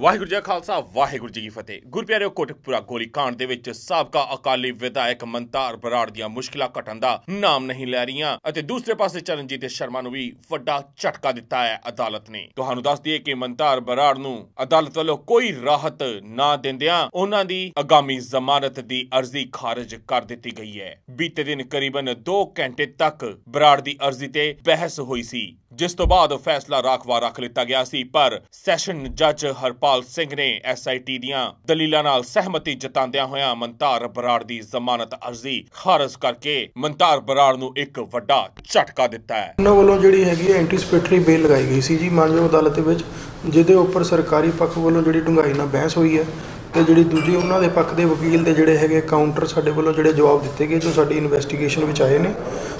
ਵਾਹਿਗੁਰੂ ਜੀ ਖਾਲਸਾ, ਵਾਹਿਗੁਰੂ ਜੀ ਕੀ ਫਤਿਹ। ਗੁਰਪਿਆਰਿਓ ਕੋਟਕਪੁਰਾ ਗੋਲੀकांड ਦੇ ਵਿੱਚ ਸਾਬਕਾ ਅਕਾਲੀ ਵਿਧਾਇਕ ਮਨਤਾਰ ਬਰਾੜ ਦੀਆਂ ਮੁਸ਼ਕਲਾਂ ਘਟਣ ਦਾ ਨਾਮ ਨਹੀਂ ਲੈ ਰਹੀਆਂ ਅਤੇ ਦੂਸਰੇ ਪਾਸੇ ਚਰਨਜੀਤ ਸ਼ਰਮਾ ਨੂੰ ਵੀ ਵੱਡਾ ਝਟਕਾ ਦਿੱਤਾ ਹੈ ਅਦਾਲਤ ਨੇ। ਤੁਹਾਨੂੰ ਦੱਸ ਦਈਏ ਕਿ ਮਨਤਾਰ ਬਰਾੜ ਨੂੰ ਅਦਾਲਤ ਵੱਲੋਂ ਕੋਈ ਰਾਹਤ ਨਾ ਦਿੰਦਿਆਂ ਉਹਨਾਂ ਦੀ ਆਗਾਮੀ ਜ਼ਮਾਨਤ ਦੀ ਅਰਜ਼ੀ ਖਾਰਜ ਕਰ ਦਿੱਤੀ ਗਈ ਹੈ। ਬੀਤੇ ਦਿਨ ਕਰੀਬਨ 2 ਘੰਟੇ ਤੱਕ ਬਰਾੜ ਦੀ ਅਰਜ਼ੀ ਤੇ ਬਹਿਸ ਹੋਈ ਸੀ। ਜਿਸ ਤੋਂ ਬਾਅਦ ਫੈਸਲਾ ਰਾਖਵਾ ਰੱਖ ਲਿੱਤਾ ਗਿਆ ਸੀ, ਪਰ ਸੈਸ਼ਨ ਜੱਜ ਹਰਪਾਲ ਸਿੰਘ ਨੇ ਐਸਆਈਟੀ ਦੀਆਂ ਦਲੀਲਾਂ ਨਾਲ ਸਹਿਮਤੀ ਜਤਾਉਂਦਿਆਂ ਹੋਇਆਂ ਮਨਤਾਰ ਬਰਾੜ ਦੀ ਜ਼ਮਾਨਤ ਅਰਜ਼ੀ ਖਾਰਜ ਕਰਕੇ ਮਨਤਾਰ ਬਰਾੜ ਨੂੰ ਇੱਕ ਵੱਡਾ ਝਟਕਾ ਦਿੱਤਾ ਹੈ। ਉਹਨਾਂ ਵੱਲੋਂ ਜਿਹੜੀ ਹੈਗੀ ਐਂਟੀਸਪੇਟਰੀ ਬੇਲ ਲਗਾਈ ਗਈ ਸੀ ਜੀ, ਮਾਨਯੋਗ ਅਦਾਲਤ ਵਿੱਚ, ਜਿਹਦੇ ਉੱਪਰ ਸਰਕਾਰੀ ਪੱਖ ਵੱਲੋਂ ਜਿਹੜੀ ਡੂੰਘਾਈ ਨਾਲ ਬਹਿਸ ਹੋਈ ਹੈ ਤੇ ਜਿਹੜੀ ਦੂਜੀ ਉਹਨਾਂ ਦੇ ਪੱਖ ਦੇ ਵਕੀਲ ਦੇ ਜਿਹੜੇ ਹੈਗੇ ਕਾਊਂਟਰ ਸਾਡੇ ਵੱਲੋਂ ਜਿਹੜੇ ਜਵਾਬ ਦਿੱਤੇ ਗਏ, ਜੋ ਸਾਡੀ ਇਨਵੈਸਟੀਗੇਸ਼ਨ ਵਿੱਚ ਆਏ ਨੇ।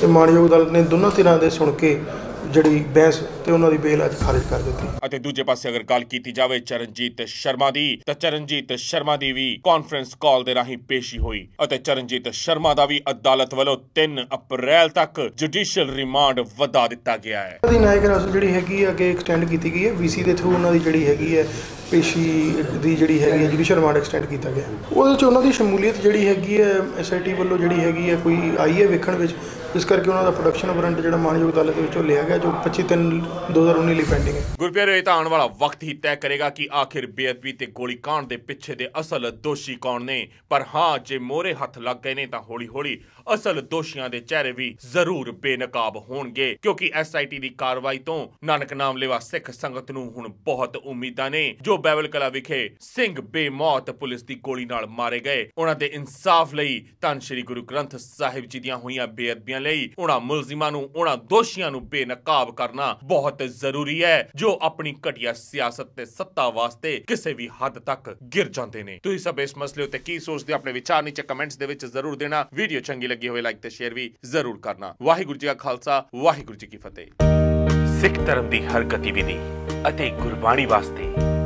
ਤੇ ਮਾਨਯੋਗ ਅਦਾਲਤ ਨੇ ਦੋਨਾਂ ਧਿਰਾਂ ਦੇ ਸੁਣ ਕੇ ਜਿਹੜੀ ਬਹਿਸ ਤੇ ਉਹਨਾਂ ਦੀ ਬੇਲ ਅੱਜ ਖਾਰਜ ਕਰ ਦਿੱਤੀ। ਅਤੇ ਦੂਜੇ ਪਾਸੇ ਅਗਰ ਗੱਲ ਕੀਤੀ ਜਾਵੇ ਚਰਨਜੀਤ ਸ਼ਰਮਾ ਦੀ ਤਾਂ ਚਰਨਜੀਤ ਸ਼ਰਮਾ ਦੀ ਵੀ ਕਾਨਫਰੰਸ ਕਾਲ ਦੇ ਰਾਹੀਂ ਪੇਸ਼ੀ ਹੋਈ ਅਤੇ ਚਰਨਜੀਤ ਸ਼ਰਮਾ ਦਾ ਵੀ ਅਦਾਲਤ ਵੱਲੋਂ 3 ਅਪ੍ਰੈਲ ਤੱਕ ਜੁਡੀਸ਼ੀਅਲ ਰਿਮਾਂਡ ਵਧਾ ਦਿੱਤਾ ਗਿਆ ਹੈ। ਉਹਨਾਂ ਦੀ ਨਾਇਕ ਹਿਰਾਸਤ ਜਿਹੜੀ ਹੈਗੀ ਅੱਗੇ ਐਕਸਟੈਂਡ ਕੀਤੀ ਗਈ ਹੈ ਵੀਸੀ ਦੇ ਥਰੂ ਉਹਨਾਂ ਦੀ ਜਿਹੜੀ ਹੈਗੀ ਹੈ ਪੇਸ਼ੀ ਦੀ ਜਿਹੜੀ ਹੈਗੀ ਹੈ ਜੁਡੀਸ਼ੀਅਲ ਰਿਮਾਂਡ ਐਕਸਟੈਂਡ ਕੀਤਾ ਗਿਆ। ਉਹਦੇ ਵਿੱਚ ਉਹਨਾਂ ਦੀ ਸ਼ਮੂਲੀਅਤ ਜਿਹੜੀ ਹੈਗੀ ਹੈ ਐਸਆਈਟੀ ਵੱਲੋਂ ਜਿਹੜੀ ਹੈਗੀ ਹੈ, ਕੋਈ ਆਈ ਹੈ ਵੇਖਣ ਵਿੱਚ ਇਸ ਕਰਕੇ ਉਹਨਾਂ ਦਾ ਪ੍ਰੋਡਕਸ਼ਨ ਵਾਰੰਟ ਜਿਹੜਾ ਮਾਨਯੋਗ ਅਦਾਲਤ ਦੇ ਵਿੱਚੋਂ ਲਿਆ ਗਿਆ, ਜੋ 25 3 2019 ਲਈ ਪੈਂਡਿੰਗ ਹੈ। ਗੁਰਪਿਆਰੋ, ਇਹ ਆਉਣ ਵਾਲਾ ਵਕਤ ਹੀ ਤੈਅ ਕਰੇਗਾ ਕਿ ਆਖਿਰ ਬੇਅਦਬੀ ਤੇ ਗੋਲੀकांड ਦੇ ਪਿੱਛੇ ਦੇ ਅਸਲ ਦੋਸ਼ੀ ਕੌਣ ਨੇ। ਪਰ ਹਾਂ, ਜੇ ਮੋਰੇ ਹੱਥ ਲੱਗ ਗਏ ਨੇ, ਤਾਂ ਹੌਲੀ-ਹੌਲੀ ਅਸਲ ਦੋਸ਼ੀਆਂ ਦੇ ਚਿਹਰੇ ਵੀ ਜ਼ਰੂਰ ਬੇਨਕਾਬ ਹੋਣਗੇ, ਕਿਉਂਕਿ ਐਸਆਈਟੀ ਦੀ ਕਾਰਵਾਈ ਤੋਂ ਨਾਨਕ ਨਾਮ ਲੈਵਾ ਸਿੱਖ ਸੰਗਤ ਨੂੰ ਹੁਣ ਬਹੁਤ ਉਮੀਦਾਂ ਨੇ, ਜੋ ਬੈਵਲ ਕਲਾ ਵਿਖੇ ਸਿੰਘ ਬੇਮੌਤ ਪੁਲਿਸ ਦੀ ਗੋਲੀ ਨਾਲ ਮਾਰੇ ਗਏ। ਉਹਨਾਂ ਦੇ ਇਨਸਾਫ ਲਈ ਧੰਨ ਸ਼੍ਰੀ ਗੁਰੂ ਗ੍ਰੰਥ ਸਾਹਿਬ ਜੀ ਦੀਆਂ ਹੋਈਆਂ ਬੇਅਦਬੀਆਂ ਲਈ ਉਹਨਾਂ ਮੁਲਜ਼ਮਾਂ ਨੂੰ, ਉਹਨਾਂ ਦੋਸ਼ੀਆਂ ਨੂੰ ਬੇਨਕਾਬ ਕਰਨਾ ਬਹੁਤ ਜ਼ਰੂਰੀ ਹੈ, ਜੋ ਆਪਣੀ ਘਟੀਆ ਸਿਆਸਤ ਤੇ ਸੱਤਾ ਵਾਸਤੇ ਕਿਸੇ ਵੀ ਹੱਦ ਤੱਕ ਗਿਰ ਜਾਂਦੇ ਨੇ। ਤੁਸੀਂ ਸਭ ਇਸ ਮਸਲੇ ਉੱਤੇ ਕੀ ਸੋਚਦੇ ਹੋ, ਆਪਣੇ ਵਿਚਾਰ ਨੀਚੇ ਕਮੈਂਟਸ ਦੇ ਵਿੱਚ ਜ਼ਰੂਰ ਦੇਣਾ। ਵੀਡੀਓ ਚੰਗੀ ਲੱਗੀ ਹੋਵੇ, ਲਾਈਕ ਤੇ ਸ਼ੇਅਰ ਵੀ ਜ਼ਰੂਰ ਕਰਨਾ। ਵਾਹਿਗੁਰੂ ਜੀ ਕਾ ਖਾਲਸਾ, ਵਾਹਿਗੁਰੂ ਜੀ ਕੀ ਫਤਿਹ। ਸਿੱਖ ਧਰਮ ਦੀ ਹਰ ਗਤੀਵਿਧੀ ਅਤੇ ਗੁਰਬਾਣੀ ਵਾਸਤੇ